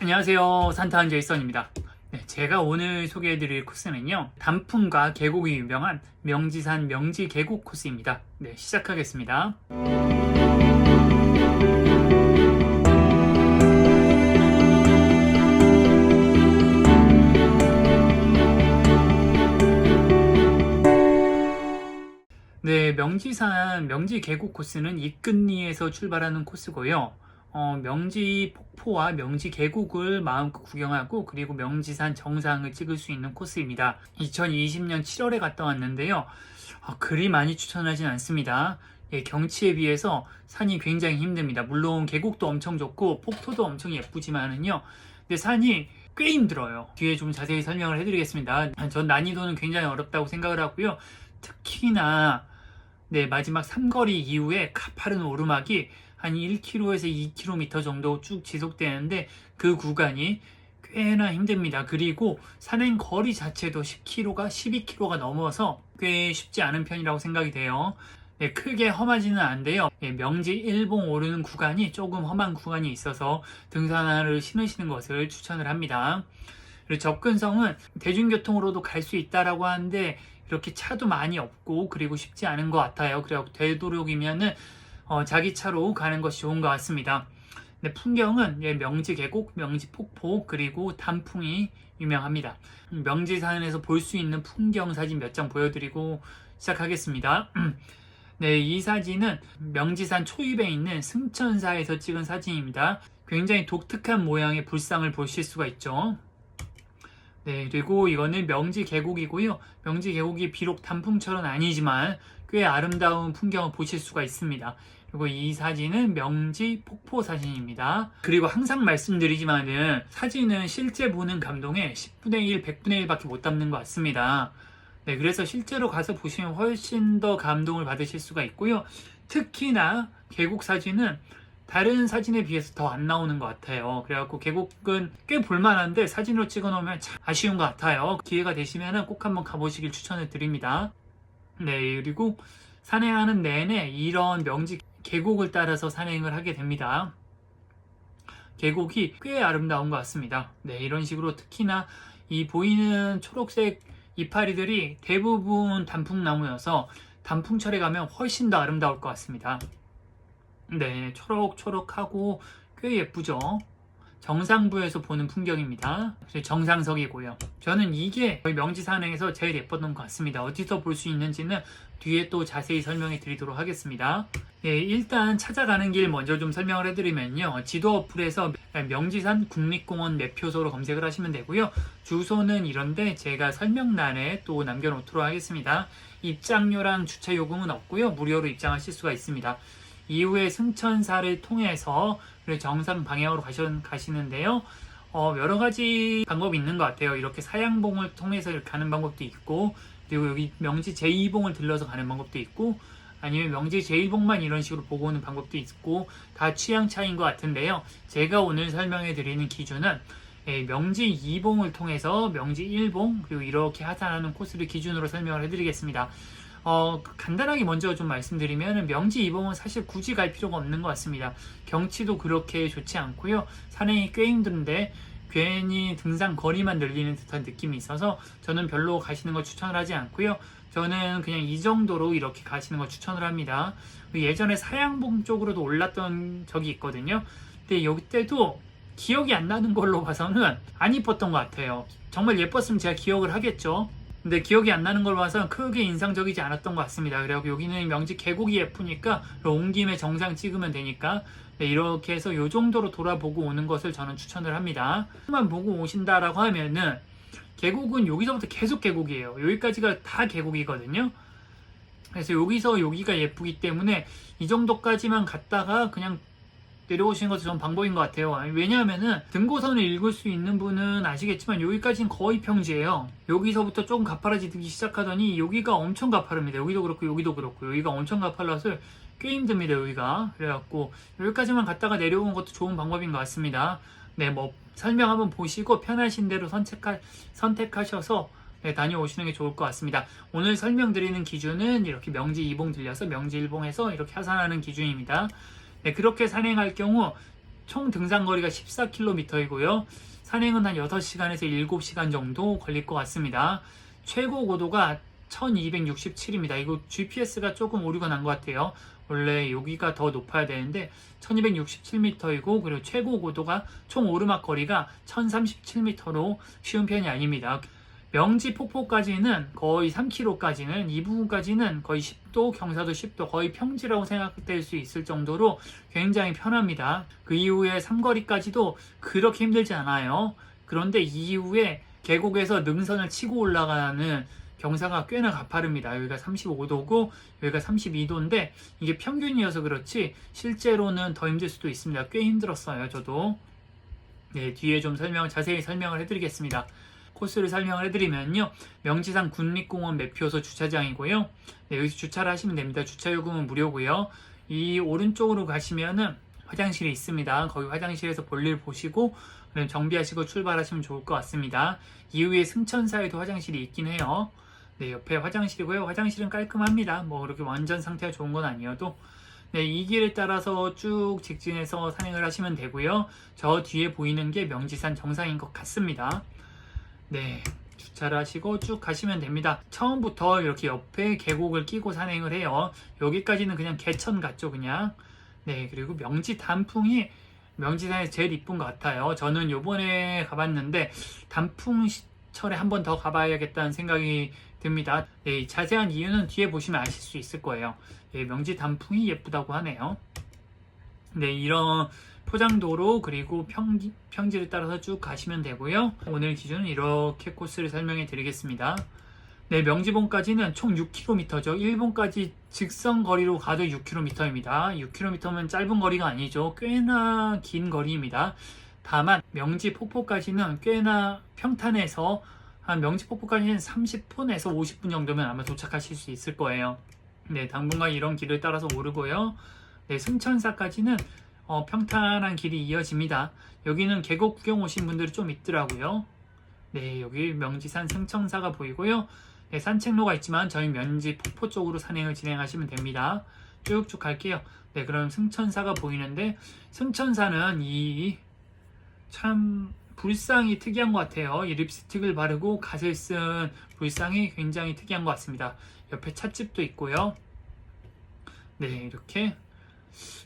안녕하세요. 산타한 제이선입니다. 네, 제가 오늘 소개해드릴 코스는요. 단풍과 계곡이 유명한 명지산 명지 계곡 코스입니다. 네, 시작하겠습니다. 네, 명지산 명지 계곡 코스는 이끈리에서 출발하는 코스고요. 어, 명지 폭포와 명지 계곡을 마음껏 구경하고 그리고 명지산 정상을 찍을 수 있는 코스입니다. 2020년 7월에 갔다 왔는데요. 어, 그리 많이 추천하진 않습니다. 예, 경치에 비해서 산이 굉장히 힘듭니다. 물론 계곡도 엄청 좋고 폭포도 엄청 예쁘지만은요. 근데 산이 꽤 힘들어요. 뒤에 좀 자세히 설명을 해드리겠습니다. 전 난이도는 굉장히 어렵다고 생각을 하고요. 특히나 네, 마지막 삼거리 이후에 가파른 오르막이 한 1km에서 2km 정도 쭉 지속되는데 그 구간이 꽤나 힘듭니다. 그리고 산행 거리 자체도 10km가 12km가 넘어서 꽤 쉽지 않은 편이라고 생각이 돼요. 네, 크게 험하지는 않은데요. 예, 명지 일봉 오르는 구간이 조금 험한 구간이 있어서 등산화를 신으시는 것을 추천을 합니다. 그리고 접근성은 대중교통으로도 갈 수 있다라고 하는데 이렇게 차도 많이 없고 그리고 쉽지 않은 것 같아요. 그래서 되도록이면은 어, 자기 차로 가는 것이 좋은 것 같습니다. 네, 풍경은 예, 명지 계곡, 명지 폭포 그리고 단풍이 유명합니다. 명지산에서 볼 수 있는 풍경 사진 몇 장 보여드리고 시작하겠습니다. 네, 이 사진은 명지산 초입에 있는 승천사에서 찍은 사진입니다. 굉장히 독특한 모양의 불상을 보실 수가 있죠. 네, 그리고 이거는 명지 계곡이고요. 명지 계곡이 비록 단풍철은 아니지만 꽤 아름다운 풍경을 보실 수가 있습니다. 그리고 이 사진은 명지 폭포 사진입니다. 그리고 항상 말씀드리지만은 사진은 실제 보는 감동에 10분의 1, 100분의 1밖에 못 담는 것 같습니다. 네, 그래서 실제로 가서 보시면 훨씬 더 감동을 받으실 수가 있고요. 특히나 계곡 사진은 다른 사진에 비해서 더 안 나오는 것 같아요. 그래갖고 계곡은 꽤 볼만한데 사진으로 찍어 놓으면 참 아쉬운 것 같아요. 기회가 되시면 꼭 한번 가보시길 추천을 드립니다. 네, 그리고 산행하는 내내 이런 명지 계곡을 따라서 산행을 하게 됩니다. 계곡이 꽤 아름다운 것 같습니다. 네, 이런 식으로 특히나 이 보이는 초록색 이파리들이 대부분 단풍나무여서 단풍철에 가면 훨씬 더 아름다울 것 같습니다. 네, 초록초록하고 꽤 예쁘죠? 정상부에서 보는 풍경입니다. 정상석이고요. 저는 이게 명지산행에서 제일 예뻤던 것 같습니다. 어디서 볼 수 있는지는 뒤에 또 자세히 설명해 드리도록 하겠습니다. 예, 일단 찾아가는 길 먼저 좀 설명을 해드리면요. 지도 어플에서 명지산 국립공원 매표소로 검색을 하시면 되고요. 주소는 이런데 제가 설명란에 또 남겨놓도록 하겠습니다. 입장료랑 주차 요금은 없고요. 무료로 입장하실 수가 있습니다. 이후에 승천사를 통해서 정상 방향으로 가시는데요. 어, 여러 가지 방법이 있는 것 같아요. 이렇게 사양봉을 통해서 이렇게 가는 방법도 있고, 그리고 여기 명지 제2봉을 들러서 가는 방법도 있고, 아니면 명지 제1봉만 이런 식으로 보고 오는 방법도 있고, 다 취향 차이인 것 같은데요. 제가 오늘 설명해 드리는 기준은 예, 명지 2봉을 통해서 명지 1봉, 그리고 이렇게 하산하는 코스를 기준으로 설명을 해드리겠습니다. 어, 간단하게 먼저 좀 말씀드리면 명지 이봉은 사실 굳이 갈 필요가 없는 것 같습니다. 경치도 그렇게 좋지 않고요. 산행이 꽤 힘든데 괜히 등산 거리만 늘리는 듯한 느낌이 있어서 저는 별로 가시는 걸 추천을 하지 않고요. 저는 그냥 이 정도로 이렇게 가시는 걸 추천을 합니다. 예전에 사양봉 쪽으로도 올랐던 적이 있거든요. 근데 여기 때도 기억이 안 나는 걸로 봐서는 안 이뻤던 것 같아요. 정말 예뻤으면 제가 기억을 하겠죠. 근데 기억이 안 나는 걸 봐서 크게 인상적이지 않았던 것 같습니다. 그래갖고 여기는 명지 계곡이 예쁘니까 온 김에 정상 찍으면 되니까 네, 이렇게 해서 이 정도로 돌아보고 오는 것을 저는 추천을 합니다. 만 보고 오신다라고 하면은 계곡은 여기서부터 계속 계곡이에요. 여기까지가 다 계곡이거든요. 그래서 여기서 여기가 예쁘기 때문에 이 정도까지만 갔다가 그냥 내려오시는 것이 전 방법인 것 같아요. 왜냐하면은 등고선을 읽을 수 있는 분은 아시겠지만 여기까지는 거의 평지예요. 여기서부터 조금 가파라지기 시작하더니 여기가 엄청 가파릅니다. 여기도 그렇고 여기도 그렇고 여기가 엄청 가팔라서 꽤 힘듭니다. 여기가 그래갖고 여기까지만 갔다가 내려오는 것도 좋은 방법인 것 같습니다. 네, 뭐 설명 한번 보시고 편하신 대로 선택하, 선택하셔서 네, 다녀오시는 게 좋을 것 같습니다. 오늘 설명드리는 기준은 이렇게 명지 2봉 들려서 명지 1봉에서 이렇게 하산하는 기준입니다. 네, 그렇게 산행할 경우 총 등산 거리가 14km이고요. 산행은 한 6시간에서 7시간 정도 걸릴 것 같습니다. 최고 고도가 1267입니다. 이거 GPS가 조금 오류가 난 것 같아요. 원래 여기가 더 높아야 되는데 1267m이고 그리고 최고 고도가 총 오르막 거리가 1037m로 쉬운 편이 아닙니다. 명지 폭포까지는 거의 3km까지는 이 부분까지는 거의 10도 경사도 10도 거의 평지라고 생각될 수 있을 정도로 굉장히 편합니다. 그 이후에 삼거리까지도 그렇게 힘들지 않아요. 그런데 이후에 계곡에서 능선을 치고 올라가는 경사가 꽤나 가파릅니다. 여기가 35도고 여기가 32도인데 이게 평균이어서 그렇지 실제로는 더 힘들 수도 있습니다. 꽤 힘들었어요. 저도 네, 뒤에 좀 설명 자세히 설명을 해드리겠습니다. 코스를 설명을 해드리면요. 명지산 국립공원 매표소 주차장이고요. 네, 여기서 주차를 하시면 됩니다. 주차 요금은 무료고요. 이 오른쪽으로 가시면은 화장실이 있습니다. 거기 화장실에서 볼일 보시고 정비하시고 출발하시면 좋을 것 같습니다. 이후에 승천사에도 화장실이 있긴 해요. 네, 옆에 화장실이고요. 화장실은 깔끔합니다. 뭐 그렇게 완전 상태가 좋은 건 아니어도 네, 이 길을 따라서 쭉 직진해서 산행을 하시면 되고요. 저 뒤에 보이는 게 명지산 정상인 것 같습니다. 네, 주차를 하시고 쭉 가시면 됩니다. 처음부터 이렇게 옆에 계곡을 끼고 산행을 해요. 여기까지는 그냥 개천 같죠, 그냥. 네, 그리고 명지 단풍이 명지산에서 제일 이쁜 것 같아요. 저는 요번에 가봤는데 단풍 철에 한 번 더 가봐야겠다는 생각이 듭니다. 네, 자세한 이유는 뒤에 보시면 아실 수 있을 거예요. 네, 명지 단풍이 예쁘다고 하네요. 네, 이런 포장도로 그리고 평지, 평지를 따라서 쭉 가시면 되고요. 오늘 기준은 이렇게 코스를 설명해 드리겠습니다. 네, 명지봉까지는 총 6km죠. 일본까지 직선 거리로 가도 6km입니다. 6km면 짧은 거리가 아니죠. 꽤나 긴 거리입니다. 다만 명지 폭포까지는 꽤나 평탄해서 한 명지 폭포까지는 30분에서 50분 정도면 아마 도착하실 수 있을 거예요. 네, 당분간 이런 길을 따라서 오르고요. 네, 승천사까지는 어, 평탄한 길이 이어집니다. 여기는 계곡 구경 오신 분들이 좀 있더라고요. 네, 여기 명지산 승천사가 보이고요. 네, 산책로가 있지만 저희 면지 폭포 쪽으로 산행을 진행하시면 됩니다. 쭉쭉 갈게요. 네, 그럼 승천사가 보이는데 승천사는 이 참 불상이 특이한 것 같아요. 이 립스틱을 바르고 갓을 쓴 불상이 굉장히 특이한 것 같습니다. 옆에 찻집도 있고요. 네, 이렇게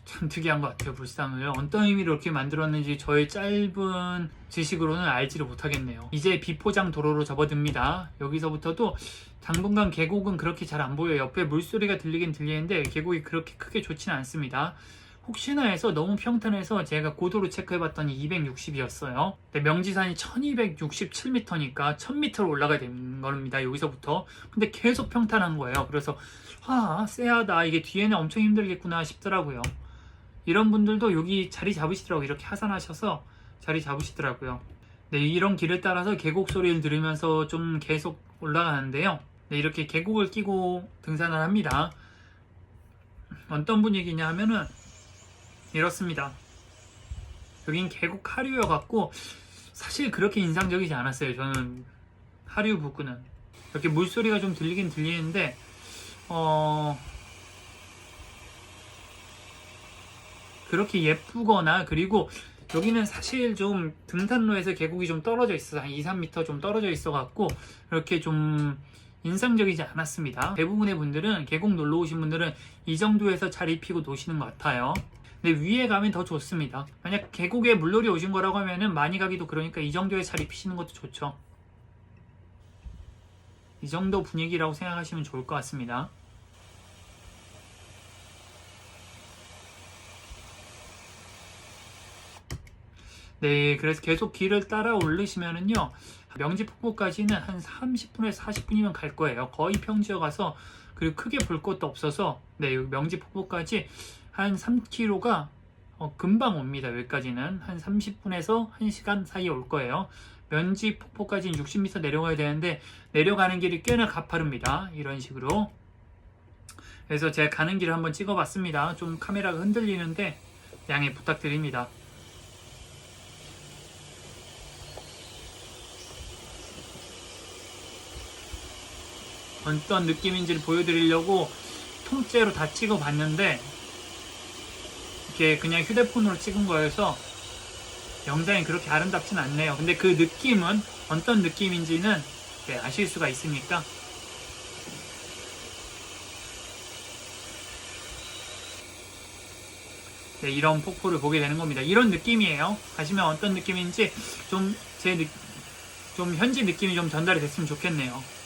참 특이한 것 같아요. 불상을 어떤 의미로 이렇게 만들었는지 저의 짧은 지식으로는 알지를 못하겠네요. 이제 비포장 도로로 접어듭니다. 여기서부터도 당분간 계곡은 그렇게 잘 안 보여요. 옆에 물소리가 들리긴 들리는데 계곡이 그렇게 크게 좋지는 않습니다. 혹시나 해서 너무 평탄해서 제가 고도로 체크해봤더니 260이었어요. 명지산이 1267m니까 1000m로 올라가야 되는 겁니다. 여기서부터. 근데 계속 평탄한 거예요. 그래서 아 쎄하다 이게 뒤에는 엄청 힘들겠구나 싶더라고요. 이런 분들도 여기 자리 잡으시더라고요. 이렇게 하산하셔서 자리 잡으시더라고요. 네, 이런 길을 따라서 계곡 소리를 들으면서 좀 계속 올라가는데요. 네, 이렇게 계곡을 끼고 등산을 합니다. 어떤 분위기냐 하면은 이렇습니다. 여긴 계곡 하류여갖고 사실 그렇게 인상적이지 않았어요. 저는 하류 부근은 이렇게 물소리가 좀 들리긴 들리는데 어 그렇게 예쁘거나 그리고 여기는 사실 좀 등산로에서 계곡이 좀 떨어져 있어서 한 2, 3m 좀 떨어져 있어 갖고 이렇게 좀 인상적이지 않았습니다. 대부분의 분들은 계곡 놀러 오신 분들은 이 정도에서 자리 피고 노시는 것 같아요. 근데 위에 가면 더 좋습니다. 만약 계곡에 물놀이 오신 거라고 하면은 많이 가기도 그러니까 이 정도에 자리 피시는 것도 좋죠. 이 정도 분위기라고 생각하시면 좋을 것 같습니다. 네, 그래서 계속 길을 따라 오르시면은요, 명지 폭포까지는 한 30분에서 40분이면 갈 거예요. 거의 평지어 가서, 그리고 크게 볼 것도 없어서, 네, 명지 폭포까지 한 3km가 어, 금방 옵니다. 여기까지는. 한 30분에서 1시간 사이에 올 거예요. 면지 폭포까지는 60m 내려가야 되는데, 내려가는 길이 꽤나 가파릅니다. 이런 식으로. 그래서 제가 가는 길을 한번 찍어봤습니다. 좀 카메라가 흔들리는데, 양해 부탁드립니다. 어떤 느낌인지를 보여드리려고 통째로 다 찍어 봤는데 이게 그냥 휴대폰으로 찍은 거여서 영상이 그렇게 아름답진 않네요. 근데 그 느낌은 어떤 느낌인지는 네, 아실 수가 있으니까 네, 이런 폭포를 보게 되는 겁니다. 이런 느낌이에요. 가시면 어떤 느낌인지 좀 제좀 현지 느낌이 좀 전달이 됐으면 좋겠네요.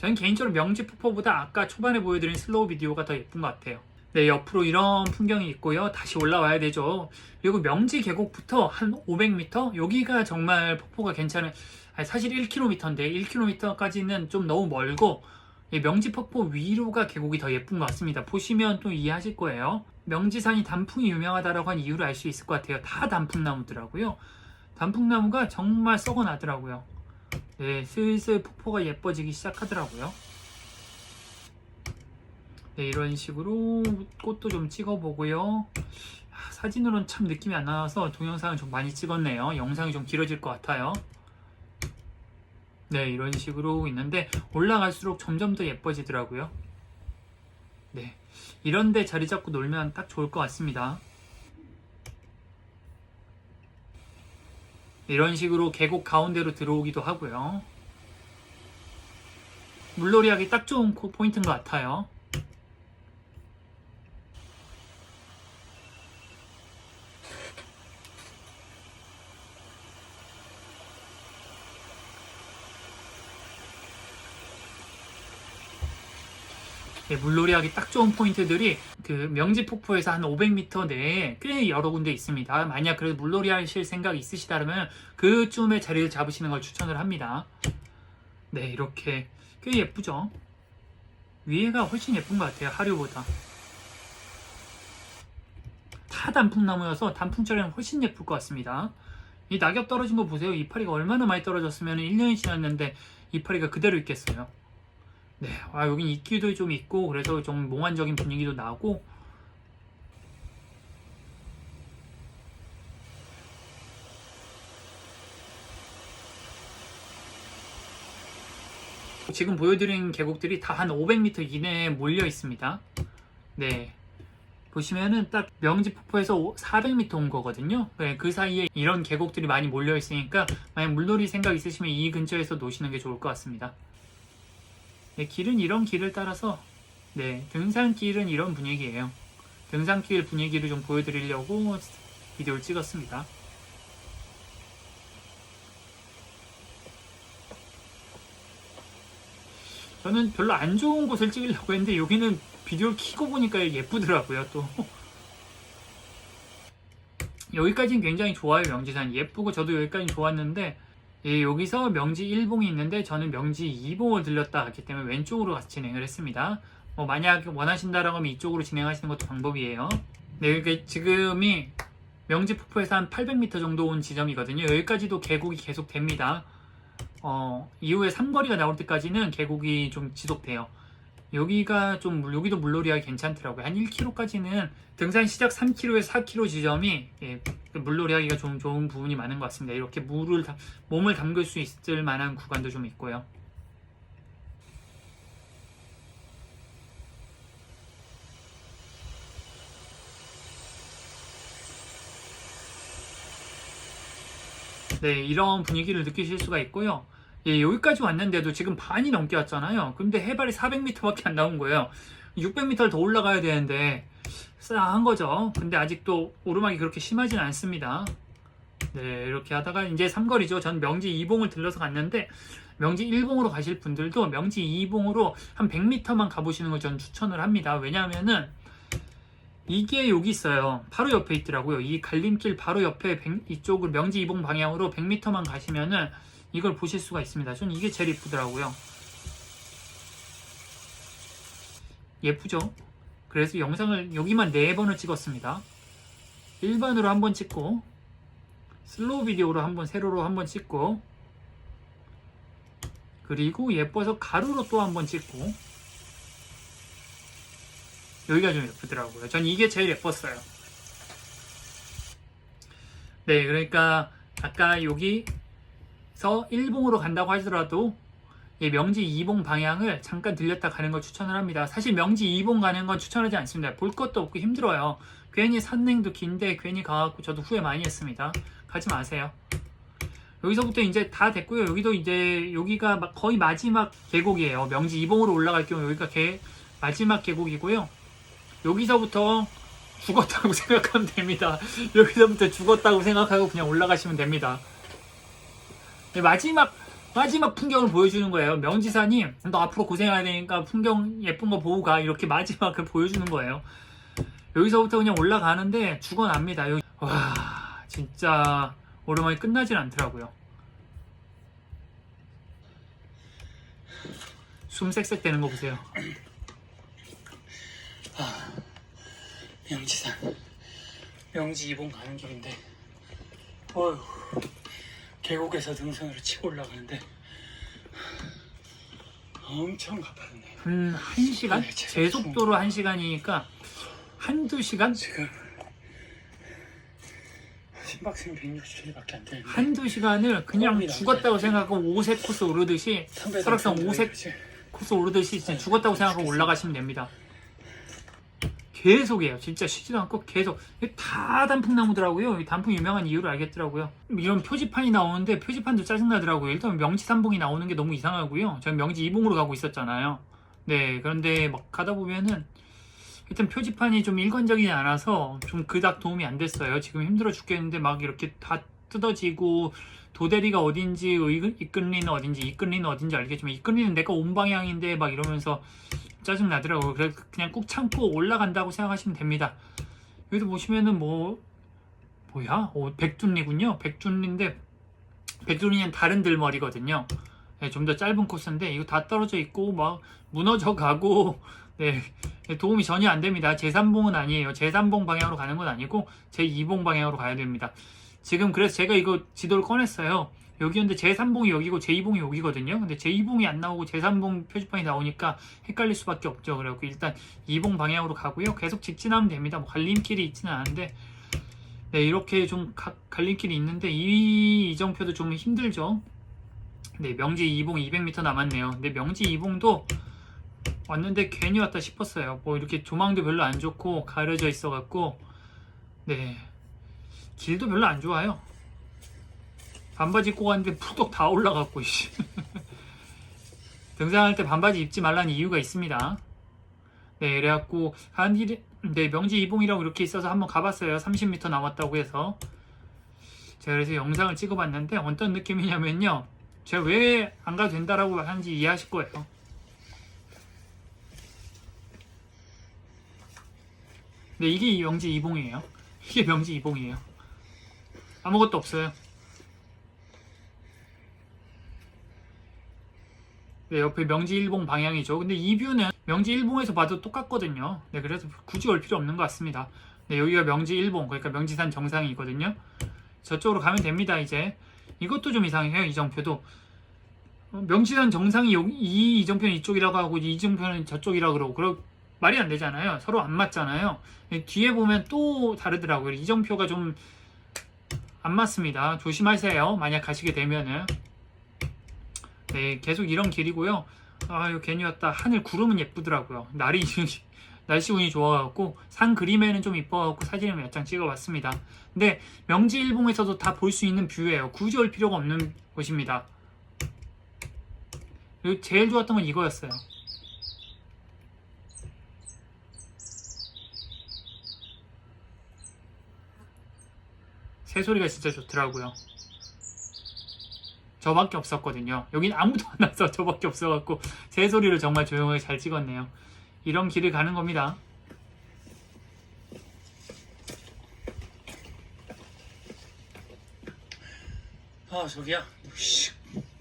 저는 개인적으로 명지 폭포보다 아까 초반에 보여드린 슬로우 비디오가 더 예쁜 것 같아요. 네, 옆으로 이런 풍경이 있고요. 다시 올라와야 되죠. 그리고 명지 계곡부터 한 500m? 여기가 정말 폭포가 괜찮은, 아니, 사실 1km인데 1km까지는 좀 너무 멀고, 이 명지 폭포 위로가 계곡이 더 예쁜 것 같습니다. 보시면 또 이해하실 거예요. 명지산이 단풍이 유명하다라고 한 이유를 알 수 있을 것 같아요. 다 단풍나무더라고요. 단풍나무가 정말 썩어 나더라고요. 네, 슬슬 폭포가 예뻐지기 시작하더라고요. 네, 이런 식으로 꽃도 좀 찍어보고요. 아, 사진으로는 참 느낌이 안 나와서 동영상을 좀 많이 찍었네요. 영상이 좀 길어질 것 같아요. 네, 이런 식으로 있는데 올라갈수록 점점 더 예뻐지더라고요. 네, 이런데 자리 잡고 놀면 딱 좋을 것 같습니다. 이런 식으로 계곡 가운데로 들어오기도 하고요. 물놀이 하기 딱 좋은 코- 포인트인 것 같아요. 물놀이 하기 딱 좋은 포인트들이 그 명지 폭포에서 한 500m 내에 꽤 여러 군데 있습니다. 만약 그래도 물놀이 하실 생각 있으시다면 그쯤에 자리를 잡으시는 걸 추천을 합니다. 네, 이렇게 꽤 예쁘죠? 위에가 훨씬 예쁜 것 같아요, 하류보다. 다 단풍나무여서 단풍처럼 훨씬 예쁠 것 같습니다. 이 낙엽 떨어진 거 보세요. 이파리가 얼마나 많이 떨어졌으면 1년이 지났는데 이파리가 그대로 있겠어요. 네, 아, 여긴 이끼도 좀 있고, 그래서 좀 몽환적인 분위기도 나고, 지금 보여드린 계곡들이 다 한 500m 이내에 몰려 있습니다. 네. 보시면은 딱 명지 폭포에서 400m 온 거거든요. 네, 그 사이에 이런 계곡들이 많이 몰려 있으니까 만약 물놀이 생각 있으시면 이 근처에서 노시는 게 좋을 것 같습니다. 네, 길은 이런 길을 따라서 네, 등산길은 이런 분위기예요. 등산길 분위기를 좀 보여드리려고 비디오를 찍었습니다. 저는 별로 안 좋은 곳을 찍으려고 했는데 여기는 비디오를 켜고 보니까 예쁘더라고요 또 여기까지는 굉장히 좋아요 명지산 예쁘고 저도 여기까지 좋았는데 예, 여기서 명지 1봉이 있는데 저는 명지 2봉을 들렸다. 했기 때문에 왼쪽으로 같이 진행을 했습니다. 뭐 만약 원하신다라고 하면 이쪽으로 진행하시는 것도 방법이에요. 네, 이게 지금이 명지 폭포에서 한 800m 정도 온 지점이거든요. 여기까지도 계곡이 계속 됩니다. 어, 이후에 삼거리가 나올 때까지는 계곡이 좀 지속돼요. 여기가 좀 물- 여기도 물놀이하기 괜찮더라고요. 한 1km까지는 등산 시작 3km에서 4km 지점이 예, 그 물놀이하기가 좀 좋은 부분이 많은 것 같습니다. 이렇게 물을 담- 몸을 담글 수 있을 만한 구간도 좀 있고요. 네, 이런 분위기를 느끼실 수가 있고요. 예, 여기까지 왔는데도 지금 반이 넘게 왔잖아요. 근데 해발이 400m밖에 안 나온 거예요. 600m를 더 올라가야 되는데 싸한 거죠. 근데 아직도 오르막이 그렇게 심하진 않습니다. 네, 이렇게 하다가 이제 삼거리죠. 전 명지 2봉을 들러서 갔는데 명지 1봉으로 가실 분들도 명지 2봉으로 한 100m만 가보시는 걸 전 추천을 합니다. 왜냐하면은 이게 여기 있어요. 바로 옆에 있더라고요. 이 갈림길 바로 옆에 100 이쪽을 명지 2봉 방향으로 100m만 가시면은 이걸 보실 수가 있습니다. 전 이게 제일 이쁘더라고요. 예쁘죠? 그래서 영상을 여기만 4번을 찍었습니다. 일반으로 한 번 찍고 슬로우 비디오로 한 번 세로로 한 번 찍고 그리고 예뻐서 가로로 또 한 번 찍고 여기가 좀 예쁘더라고요. 전 이게 제일 예뻤어요. 네, 그러니까 아까 여기 서 일봉으로 간다고 하더라도 이 명지 이봉 방향을 잠깐 들렸다 가는 걸 추천을 합니다. 사실 명지 이봉 가는 건 추천하지 않습니다. 볼 것도 없고 힘들어요. 괜히 산행도 긴데 괜히 가갖고 저도 후회 많이 했습니다. 가지 마세요. 여기서부터 이제 다 됐고요. 여기도 이제 여기가 막 거의 마지막 계곡이에요. 명지 이봉으로 올라갈 경우 여기가 개, 마지막 계곡이고요. 여기서부터 죽었다고 생각하면 됩니다. 여기서부터 죽었다고 생각하고 그냥 올라가시면 됩니다. 네, 마지막 마지막 풍경을 보여주는 거예요. 명지산이 너 앞으로 고생해야 되니까 풍경 예쁜 거 보고 가 이렇게 마지막을 보여주는 거예요. 여기서부터 그냥 올라가는데 죽어납니다. 여기- 와 진짜 오르막이 끝나질 않더라고요. 숨 쌕쌕 되는 거 보세요. 아, 명지산 명지 이봉 가는 길인데 어휴 계곡에서 등산으로 치고 올라가는데 엄청 가파르네요 한 1시간? 네, 제가 제 속도로 1시간이니까 한두 시간? 지금 심박수는 160km밖에 안 되는데 한두 시간을 그냥 죽었다고. 생각하고 오색 코스 오르듯이 설악산 오색? 코스 오르듯이 진짜 네, 죽었다고 생각하고. 올라가시면 됩니다. 계속이에요. 진짜 쉬지도 않고 계속. 다 단풍나무더라고요. 이 단풍 유명한 이유를 알겠더라고요. 이런 표지판이 나오는데 표지판도 짜증나더라고요. 일단 명지 삼봉이 나오는 게 너무 이상하고요. 저는 명지 이봉으로 가고 있었잖아요. 네, 그런데 막 가다 보면은 일단 표지판이 좀 일관적이지 않아서 좀 그닥 도움이 안 됐어요. 지금 힘들어 죽겠는데 막 이렇게 다 뜯어지고 도대리가 어딘지 의- 이끈리는 어딘지 이끈리는 어딘지 알겠지만 이끈리는 내가 온 방향인데 막 이러면서 짜증 나더라고요. 그래서 그냥 꾹 참고 올라간다고 생각하시면 됩니다. 여기도 보시면은 뭐 뭐야? 어, 백둔리군요. 백둔리인데 백둔리는 다른 들머리거든요. 네, 좀 더 짧은 코스인데 이거 다 떨어져 있고 막 무너져 가고 네, 도움이 전혀 안 됩니다. 제3봉은 아니에요. 제3봉 방향으로 가는 건 아니고 제2봉 방향으로 가야 됩니다. 지금 그래서 제가 이거 지도를 꺼냈어요. 여기였는데 제3봉이 여기고 제2봉이 여기거든요. 근데 제2봉이 안 나오고 제3봉 표지판이 나오니까 헷갈릴 수밖에 없죠. 그래갖고 일단 2봉 방향으로 가고요. 계속 직진하면 됩니다. 뭐 갈림길이 있지는 않은데 네, 이렇게 좀 가- 갈림길이 있는데 이 이정표도 좀 힘들죠. 네, 명지 2봉 200m 남았네요. 근데 명지 2봉도 왔는데 괜히 왔다 싶었어요. 뭐 이렇게 조망도 별로 안 좋고 가려져 있어갖고 네 길도 별로 안 좋아요. 반바지 입고 갔는데 푸덕 다 올라갔고 씨. 등산할 때 반바지 입지 말라는 이유가 있습니다. 네, 그래갖고 한 일, 네 명지 이봉이라고 이렇게 있어서 한번 가봤어요. 30m 남았다고 해서 제가 그래서 영상을 찍어봤는데 어떤 느낌이냐면요. 제가 왜 안 가도 된다라고 하는지 이해하실 거예요. 네, 이게 명지 이봉이에요. 이게 명지 이봉이에요. 아무것도 없어요. 네, 옆에 명지 일봉 방향이죠. 근데 이 뷰는 명지 일봉에서 봐도 똑같거든요. 네, 그래서 굳이 올 필요 없는 것 같습니다. 네, 여기가 명지 일봉, 그러니까 명지산 정상이거든요. 저쪽으로 가면 됩니다, 이제. 이것도 좀 이상해요, 이정표도. 어, 명지산 정상이 이 이정표는 이쪽이라고 하고, 이 이정표는 저쪽이라고 그러고, 그러, 말이 안 되잖아요. 서로 안 맞잖아요. 네, 뒤에 보면 또 다르더라고요. 이정표가 좀 안 맞습니다. 조심하세요. 만약 가시게 되면은. 네, 계속 이런 길이고요. 아유, 괜히 왔다. 하늘 구름은 예쁘더라고요. 날이, 날씨 운이 좋아갖고, 산 그림에는 좀 이뻐갖고 사진을 몇 장 찍어봤습니다. 근데 명지일봉에서도 다 볼 수 있는 뷰예요. 굳이 올 필요가 없는 곳입니다. 그리고 제일 좋았던 건 이거였어요. 새소리가 진짜 좋더라고요. 저밖에 없었거든요. 여긴 아무도 안 와서 저밖에 없어갖고 새소리를 정말 조용하게 잘 찍었네요. 이런 길을 가는 겁니다. 아 저기야 씨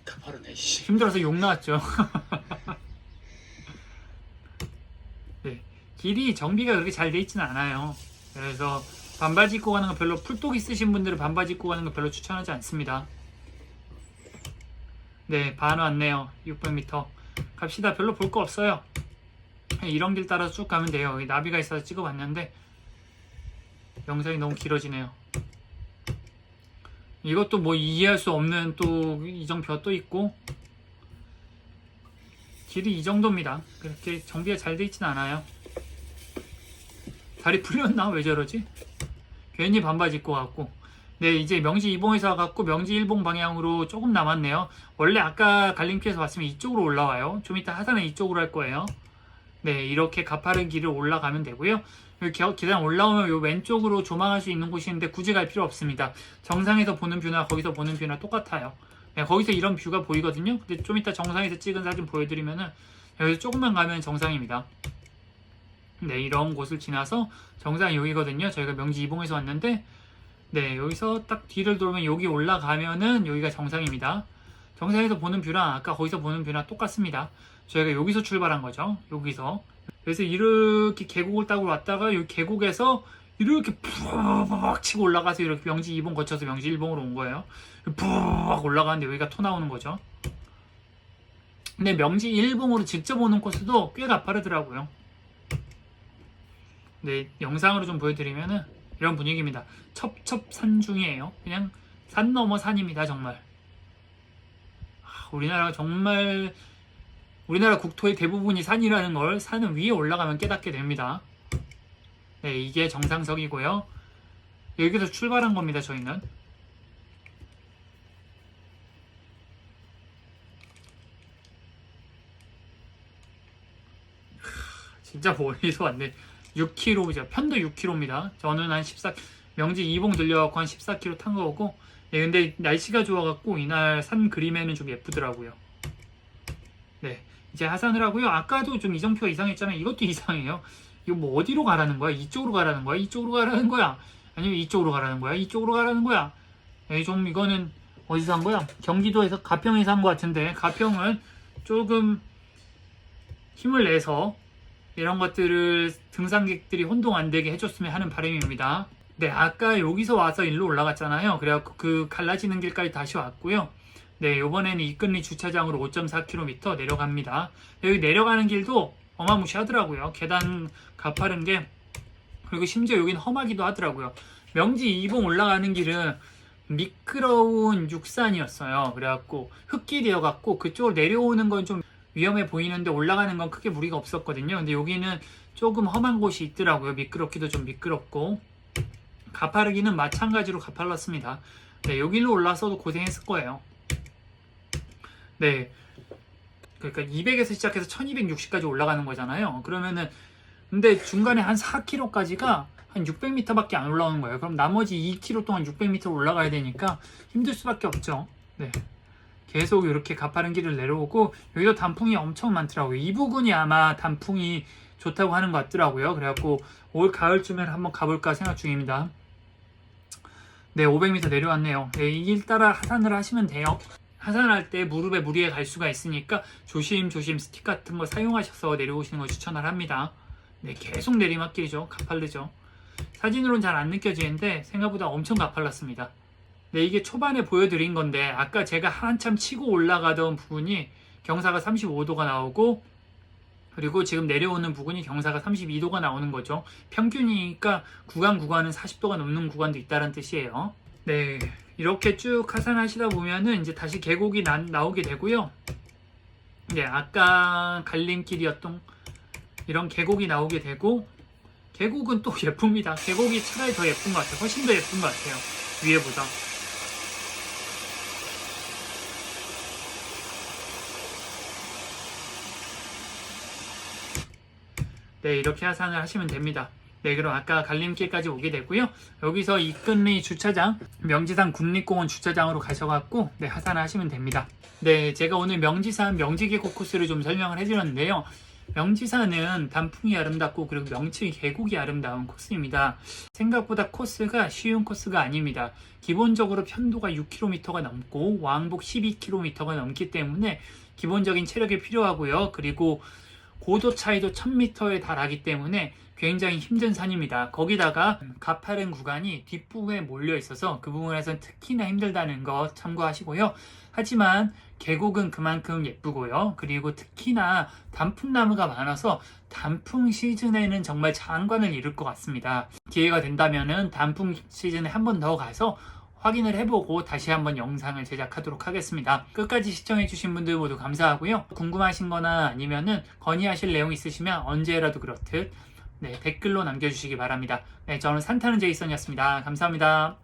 가파르네 씨 힘들어서 욕 나왔죠. 네, 길이 정비가 그렇게 잘 돼 있지는 않아요. 그래서 반바지 입고 가는 거 별로 풀독 있으신 분들은 반바지 입고 가는 거 별로 추천하지 않습니다. 네, 반 왔네요. 600m. 갑시다. 별로 볼 거 없어요. 이런 길 따라서 쭉 가면 돼요. 나비가 있어서 찍어봤는데 영상이 너무 길어지네요. 이것도 뭐 이해할 수 없는 또 이정표 또 있고 길이 이 정도입니다. 그렇게 정비가 잘 돼 있진 않아요. 다리 풀렸나? 왜 저러지? 괜히 반바지 입고 왔고. 네, 이제 명지 2봉에서 와갖고 명지 1봉 방향으로 조금 남았네요. 원래 아까 갈림길에서 왔으면 이쪽으로 올라와요. 좀 이따 하산은 이쪽으로 할 거예요. 네, 이렇게 가파른 길을 올라가면 되고요. 여기 겨- 계단 올라오면 요 왼쪽으로 조망할 수 있는 곳이 있는데 굳이 갈 필요 없습니다. 정상에서 보는 뷰나 거기서 보는 뷰나 똑같아요. 네, 거기서 이런 뷰가 보이거든요. 근데 좀 이따 정상에서 찍은 사진 보여드리면은 여기서 조금만 가면 정상입니다. 네, 이런 곳을 지나서 정상이 여기거든요. 저희가 명지 이봉에서 왔는데, 네, 여기서 딱 뒤를 돌면 여기 올라가면은 여기가 정상입니다. 정상에서 보는 뷰랑 아까 거기서 보는 뷰랑 똑같습니다. 저희가 여기서 출발한 거죠. 여기서. 그래서 이렇게 계곡을 따고 왔다가 여기 계곡에서 이렇게 푹 치고 올라가서 이렇게 명지 2봉 거쳐서 명지 1봉으로 온 거예요. 푹 올라가는데 여기가 토 나오는 거죠. 근데 명지 1봉으로 직접 오는 코스도 꽤 가파르더라고요. 네, 영상으로 좀 보여드리면은 이런 분위기입니다. 첩첩산 중이에요. 그냥 산 넘어 산입니다, 정말. 아, 우리나라가 정말 우리나라 국토의 대부분이 산이라는 걸 산은 위에 올라가면 깨닫게 됩니다. 네, 이게 정상석이고요. 여기서 출발한 겁니다, 저희는. 진짜 멀리서 왔네. 6km죠. 편도 6km입니다. 저는 한 14, 명지 2봉 들려갖고 한 14km 탄 거고. 네, 근데 날씨가 좋아갖고 이날 산 그림에는 좀 예쁘더라고요. 네, 이제 하산을 하고요. 아까도 좀 이정표가 이상했잖아요. 이것도 이상해요. 이거 뭐 어디로 가라는 거야? 이쪽으로 가라는 거야? 이쪽으로 가라는 거야? 아니면 이쪽으로 가라는 거야? 이쪽으로 가라는 거야? 네, 좀 이거는 어디서 한 거야? 경기도에서 가평에서 한 것 같은데 가평은 조금 힘을 내서 이런 것들을 등산객들이 혼동 안 되게 해줬으면 하는 바람입니다. 네, 아까 여기서 와서 일로 올라갔잖아요. 그래갖고 그 갈라지는 길까지 다시 왔고요. 네, 요번에는 이끈리 주차장으로 5.4km 내려갑니다. 여기 내려가는 길도 어마무시하더라고요. 계단 가파른 게 그리고 심지어 여기는 험하기도 하더라고요. 명지 2봉 올라가는 길은 미끄러운 육산이었어요. 그래갖고 흙길이어갖고 그쪽으로 내려오는 건 좀 위험해 보이는데 올라가는 건 크게 무리가 없었거든요. 근데 여기는 조금 험한 곳이 있더라고요. 미끄럽기도 좀 미끄럽고 가파르기는 마찬가지로 가팔랐습니다. 네, 여기로 올라서도 고생했을 거예요. 네. 그러니까 200에서 시작해서 1260까지 올라가는 거잖아요. 그러면은 근데 중간에 한 4km까지가 한 600m밖에 안 올라오는 거예요. 그럼 나머지 2km 동안 600m 올라가야 되니까 힘들 수밖에 없죠. 네. 계속 이렇게 가파른 길을 내려오고 여기도 단풍이 엄청 많더라고요. 이 부분이 아마 단풍이 좋다고 하는 것 같더라고요. 그래갖고 올 가을쯤에 한번 가볼까 생각 중입니다. 네, 500m 내려왔네요. 네, 이길 따라 하산을 하시면 돼요. 하산할 때 무릎에 무리에 갈 수가 있으니까 조심조심 스틱 같은 거 사용하셔서 내려오시는 걸 추천을 합니다. 네, 계속 내리막길이죠. 가팔르죠. 사진으로는 잘 안 느껴지는데 생각보다 엄청 가팔랐습니다. 네, 이게 초반에 보여드린 건데 아까 제가 한참 치고 올라가던 부분이 경사가 35도가 나오고 그리고 지금 내려오는 부분이 경사가 32도가 나오는 거죠. 평균이니까 구간 구간은 40도가 넘는 구간도 있다는 뜻이에요. 네, 이렇게 쭉 하산하시다 보면은 이제 다시 계곡이 나, 나오게 되고요. 네, 아까 갈림길이었던 이런 계곡이 나오게 되고 계곡은 또 예쁩니다. 계곡이 차라리 더 예쁜 것 같아요. 훨씬 더 예쁜 것 같아요. 위에보다. 네, 이렇게 하산을 하시면 됩니다. 네, 그럼 아까 갈림길까지 오게 되고요. 여기서 이끈리 주차장, 명지산 국립공원 주차장으로 가셔갖고 네, 하산을 하시면 됩니다. 네, 제가 오늘 명지산 명지계곡 코스를 좀 설명을 해드렸는데요. 명지산은 단풍이 아름답고 그리고 명치 계곡이 아름다운 코스입니다. 생각보다 코스가 쉬운 코스가 아닙니다. 기본적으로 편도가 6km가 넘고 왕복 12km가 넘기 때문에 기본적인 체력이 필요하고요. 그리고 고도 차이도 1000m에 달하기 때문에 굉장히 힘든 산입니다. 거기다가 가파른 구간이 뒷부분에 몰려 있어서 그 부분에선 특히나 힘들다는 거 참고하시고요. 하지만 계곡은 그만큼 예쁘고요. 그리고 특히나 단풍나무가 많아서 단풍 시즌에는 정말 장관을 이룰 것 같습니다. 기회가 된다면은 단풍 시즌에 한 번 더 가서 확인을 해보고 다시 한번 영상을 제작하도록 하겠습니다. 끝까지 시청해주신 분들 모두 감사하고요. 궁금하신 거나 아니면은 건의하실 내용 있으시면 언제라도 그렇듯 네, 댓글로 남겨주시기 바랍니다. 네, 저는 산타는 제이슨이었습니다. 감사합니다.